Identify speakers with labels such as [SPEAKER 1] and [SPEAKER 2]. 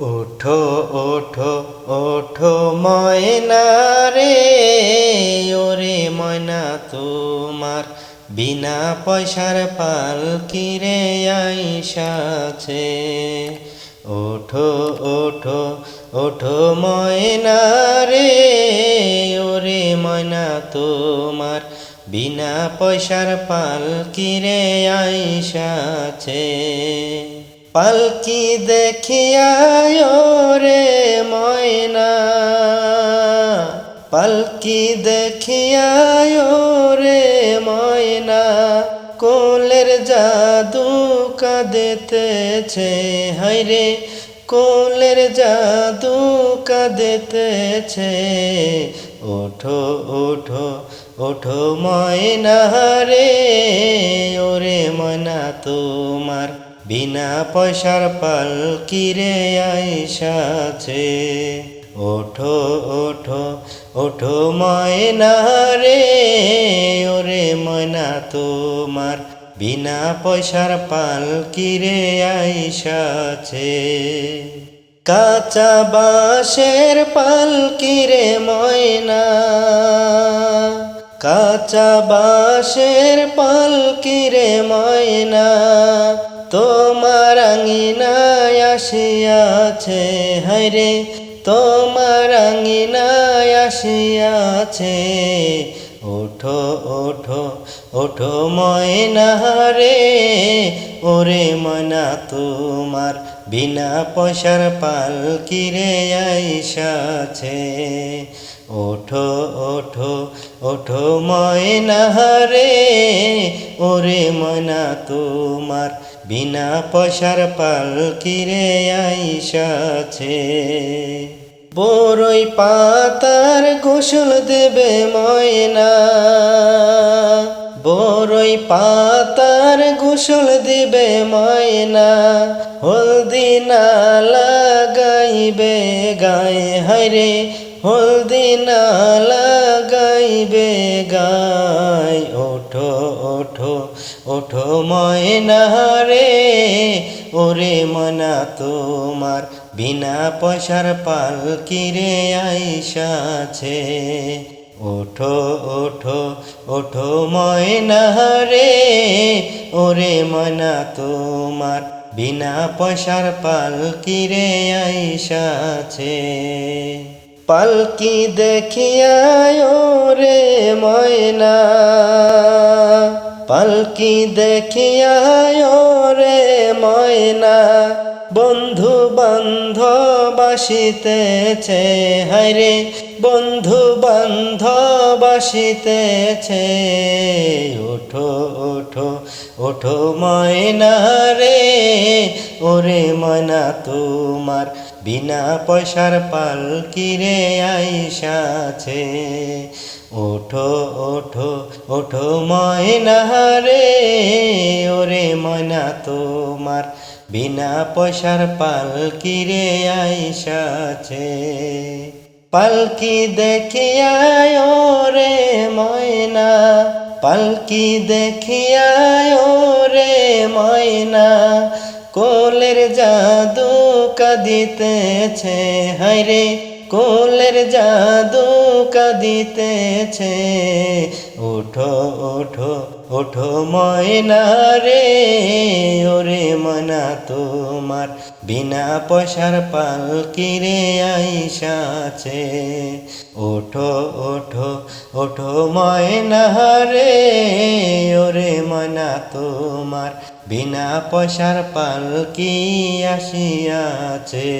[SPEAKER 1] ওঠো ওঠো ওঠো ময়না রে, ওরে ময়না তোমার। বিনা পয়সার পালকি রে আইসাছে ওঠো ওঠো ওঠো ময়না রে, ওরে ময়না তোমার। বিনা পয়সার পালকি রে আইসাছে পালকি দেখিয়ায় রে ময়না। পালকি দেখিয়ায় রে ময়না কোলের জাদু কাঁদেতেছে। হাইরে কোলের জাদু কাঁদেতেছে। ওঠো ওঠো ওঠো ময়না রে ওরে ময়না তোমার বিনা পয়সার পালকি রে আইসাছে। ওঠো ওঠো ওঠো ময়না রে ওরে ময়না তোমার বিনা পয়সার পালকি রে আইসাছে? কাঁচা বাঁশের পালকি রে ময়না? কাঁচা বাঁশের পালকি রে ময়না? তোমার আঙিনায় আসিয়াছে, হায়রে। তোমার আঙিনায় আসিয়াছে। ওঠো ওঠো ওঠো ময়না ওরে ময়না, তোমার বিনা পয়সার পালকি রে আইসাছে ওঠো ওঠো ওঠো ময়না ওরে ময়না, তোমার বিনা পয়সার পালকি রে আইসাছে বড়ই পাতার গোসল দেবে ময়না। বড়ই পাতার গোসল দিবে ময়না। হলদি না লাগাইবে গায়ে, হায়রে। হলদি না লাগাইবে গায়। ওঠো ওঠো ওঠো ময়না রে ওরে মনা তোমার বিনা পয়সার পালকি রে আইসাছে ওঠো ওঠো ওঠো ময়না রে ওরে মনা তোমার বিনা পয়সার পালকি রে আইসাছে পালকি দেখিয়া রে ময়না? পালকি দেখিয়া রে ময়না। বন্ধু বান্ধব আসিতেছে হায়রে বন্ধু বান্ধব আসিতেছে ওঠো ওঠো ওঠো ময়না রে। ওরে ময়না তোমার বিনা পয়সার পালকি রে আইসাছে ওঠো ওঠো ওঠো ময়না রে ওরে ময়না তোমার। বিনা পয়সার পালকি রে আইসাছে পালকি দেখিয়া রে ময়না, পালকি দেখিয়া রে ময়না। কোলের জাদু কাঁদিতেছে হায়রে কোলের জাদু কাঁদিতেছে। ওঠো ওঠো ওঠো ময়না রে, ওরে মনা তোমার বিনা পয়সার পালকি রে আইসাছে। ওঠো ওঠো ওঠো ময়না রে, ওরে মনা তোমার বিনা পয়সার পালকি আসিয়াছে।